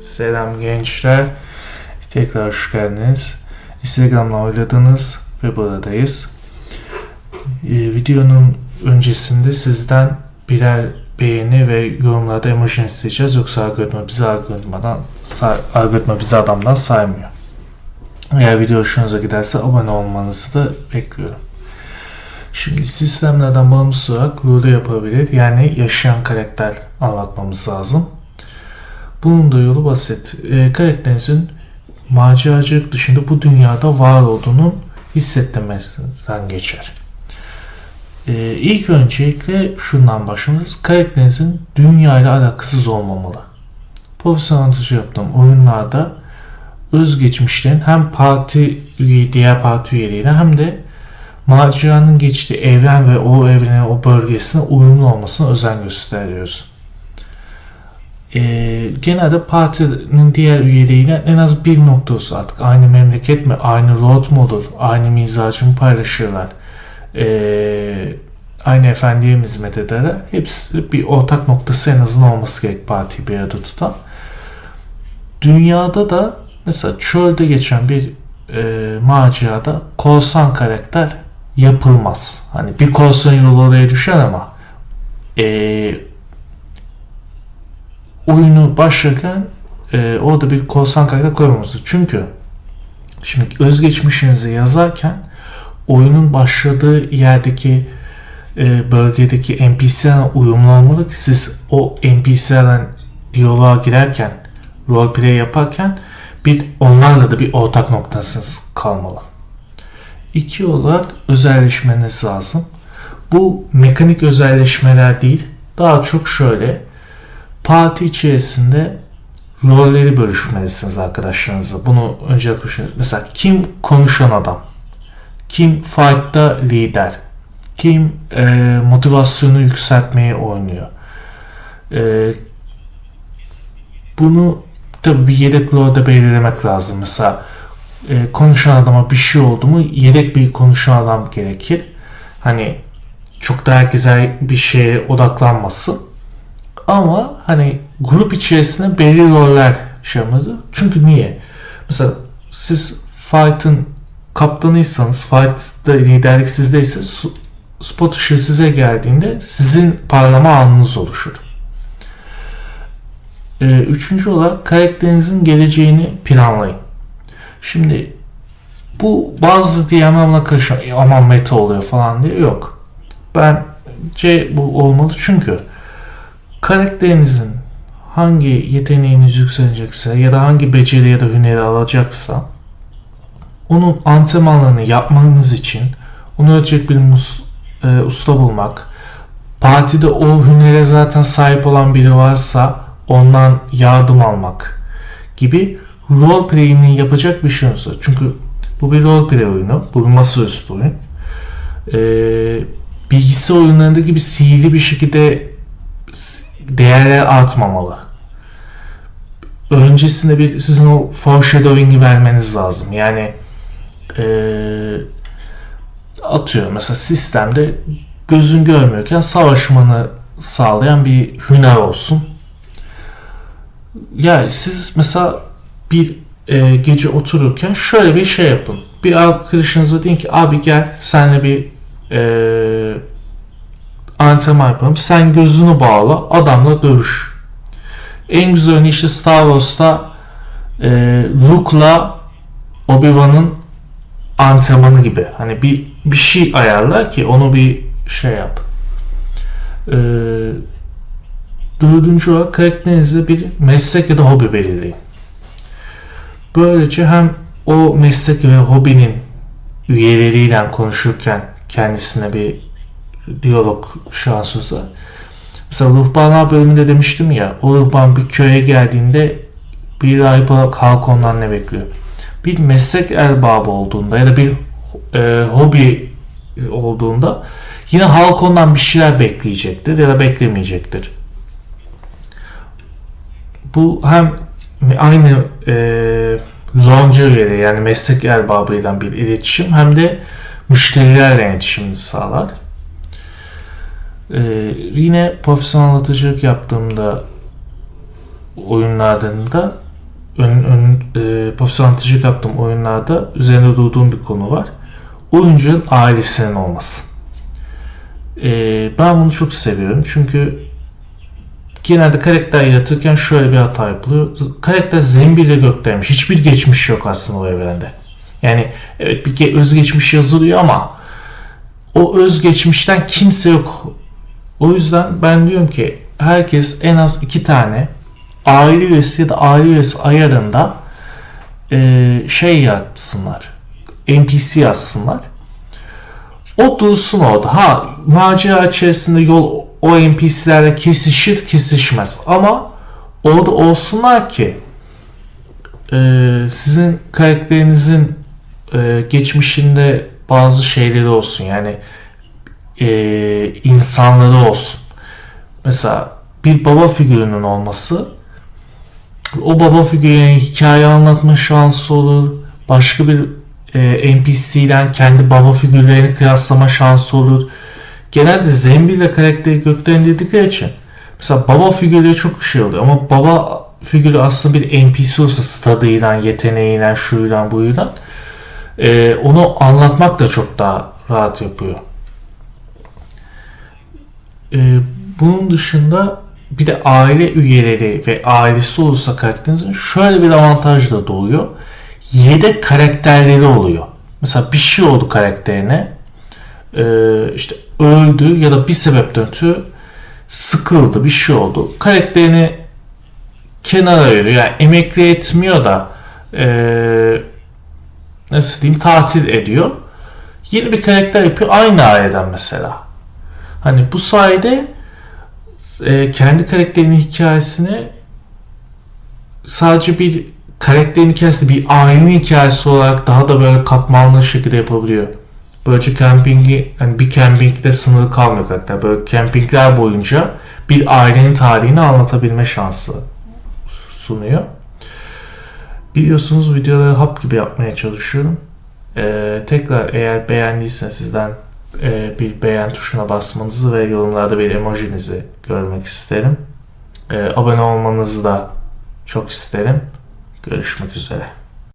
Selam gençler. Tekrar hoş geldiniz. Instagram'la oynadınız ve buradayız. Ee, videonun öncesinde sizden birer beğeni ve yorumlarda emoji isteyeceğiz. Yoksa algoritma bizi algoritmadan algoritma bizi adamdan saymıyor. Eğer video hoşunuza giderse abone olmanızı da bekliyorum. Şimdi sistemlerden bağımsız olarak role yapabilir. Yani yaşayan karakter anlatmamız lazım. Bunun da yolu basit. E, karakterinizin maceracılık dışında bu dünyada var olduğunu hissettirmesinden geçer. E, ilk öncelikle şundan başlamalıyız. Karakterinizin dünya ile alakasız olmamalı. Profesyonel anlatıcı yaptığım oyunlarda özgeçmişlerin hem parti üye, diğer parti üyeliğine hem de maceranın geçtiği evren ve o evrenin o bölgesine uyumlu olmasına özen gösteriyoruz. Ee, genelde partinin diğer üyeliğiyle en az bir noktası artık aynı memleket mi, aynı road mu olur, aynı mizacı mı paylaşırlar, ee, aynı efendiye mi hizmet ederler. Hepsi bir ortak noktası en azından olması gerek partiyi bir arada tutan. Dünyada da mesela çölde geçen bir e, macerada korsan karakter yapılmaz. Hani bir korsan yolu oraya düşer ama e, oyunu başlarken e, orada bir korsan karakter koymaması. Çünkü şimdi özgeçmişinizi yazarken oyunun başladığı yerdeki e, bölgedeki NPC'lerle uyumlu ki siz o NPC'lerden diyaloğa girerken roleplay yaparken bir onlarla da bir ortak noktasınız kalmalı. İki olarak özelleşmeniz lazım. Bu mekanik özelleşmeler değil. Daha çok şöyle parti içerisinde rolleri bölüşmelisiniz arkadaşlarınızla. Bunu önce konuşalım. Mesela kim konuşan adam? Kim fight'ta lider? Kim e, motivasyonu yükseltmeyi oynuyor? E, bunu tabii bir yedek rolde belirlemek lazım. Mesela e, konuşan adama bir şey oldu mu yedek bir konuşan adam gerekir. Hani çok da herkese bir şeye odaklanmasın. Ama hani grup içerisinde belli roller şey. Çünkü niye? Mesela siz fight'ın kaptanıysanız, fight'ta liderlik sizdeyse spot ışığı size geldiğinde sizin parlama anınız oluşur. Ee, üçüncü olarak karakterinizin geleceğini planlayın. Şimdi bu bazı DM'lerle karşı aman meta oluyor falan diye yok. Bence bu olmalı çünkü karakterinizin hangi yeteneğiniz yükselecekse ya da hangi beceri ya da hüneri alacaksa onun antrenmanlarını yapmanız için onu öğretecek bir mus, e, usta bulmak partide o hünere zaten sahip olan biri varsa ondan yardım almak gibi role play'ini yapacak bir şey olsa. Çünkü bu bir role play oyunu. Bu bir masaüstü oyun. Ee, bilgisayar oyunlarında gibi sihirli bir şekilde değerler artmamalı. Öncesinde bir sizin o foreshadowing'i vermeniz lazım. Yani ee, atıyorum mesela sistemde gözün görmüyorken savaşmanı sağlayan bir hüner olsun. Ya siz mesela bir e, gece otururken şöyle bir şey yapın. Bir arkadaşınıza deyin ki abi gel senle bir e, antrenman yapalım. Sen gözünü bağla adamla dövüş. En güzel örneği işte Star Wars'ta e, Luke'la Obi-Wan'ın antrenmanı gibi. Hani bir bir şey ayarlar ki onu bir şey yap. Ee, dördüncü olarak karakterinizde bir meslek ya da hobi belirleyin. Böylece hem o meslek ve hobinin üyeleriyle konuşurken kendisine bir diyalog şansı var. Mesela ruhbanlar bölümünde demiştim ya o ruhban bir köye geldiğinde bir rahip olarak halk ondan ne bekliyor? Bir meslek erbabı olduğunda ya da bir e, hobi olduğunda yine halk ondan bir şeyler bekleyecektir ya da beklemeyecektir. Bu hem aynı e, ile yani meslek erbabıyla bir iletişim hem de müşterilerle iletişimini sağlar. E, yine profesyonel anlatıcılık yaptığımda oyunlardan da ön, ön, e, profesyonel anlatıcılık yaptığım oyunlarda üzerinde durduğum bir konu var. Oyuncunun ailesinin olması. E, ben bunu çok seviyorum çünkü genelde karakter yaratırken şöyle bir hata yapılıyor. Karakter zembille göklenmiş. Hiçbir geçmiş yok aslında o evrende. Yani evet bir özgeçmiş yazılıyor ama o özgeçmişten kimse yok. O yüzden ben diyorum ki herkes en az iki tane aile üyesi ya da aile üyesi ayarında e, şey yapsınlar. NPC yazsınlar. O dursun orada. Ha macera içerisinde yol o NPC'lerle kesişir kesişmez. Ama orada olsunlar ki e, sizin karakterinizin e, geçmişinde bazı şeyleri olsun. Yani e, insanları olsun. Mesela bir baba figürünün olması o baba figürüne hikaye anlatma şansı olur. Başka bir e, NPC ile kendi baba figürlerini kıyaslama şansı olur. Genelde Zembil'le karakteri gökten dedikleri için mesela baba figürleri çok şey oluyor ama baba figürü aslında bir NPC olsa stadıyla, yeteneğiyle, şuyla, buyla e, onu anlatmak da çok daha rahat yapıyor. E, bunun dışında bir de aile üyeleri ve ailesi olursa karakterinizin şöyle bir avantaj da doğuyor. Yedek karakterleri oluyor. Mesela bir şey oldu karakterine. E, işte öldü ya da bir sebepten ötürü sıkıldı bir şey oldu. Karakterini kenara ayırıyor. Yani emekli etmiyor da e, nasıl diyeyim tatil ediyor. Yeni bir karakter yapıyor aynı aileden mesela. Hani bu sayede e, kendi karakterinin hikayesini sadece bir karakterin hikayesi bir ailenin hikayesi olarak daha da böyle katmanlı şekilde yapabiliyor. Böylece campingi yani bir campingde sınırı kalmıyor karakter. Böyle campingler boyunca bir ailenin tarihini anlatabilme şansı sunuyor. Biliyorsunuz videoları hap gibi yapmaya çalışıyorum. Ee, tekrar eğer beğendiyseniz sizden e, bir beğen tuşuna basmanızı ve yorumlarda bir emojinizi görmek isterim. Ee, abone olmanızı da çok isterim. Görüşmek üzere.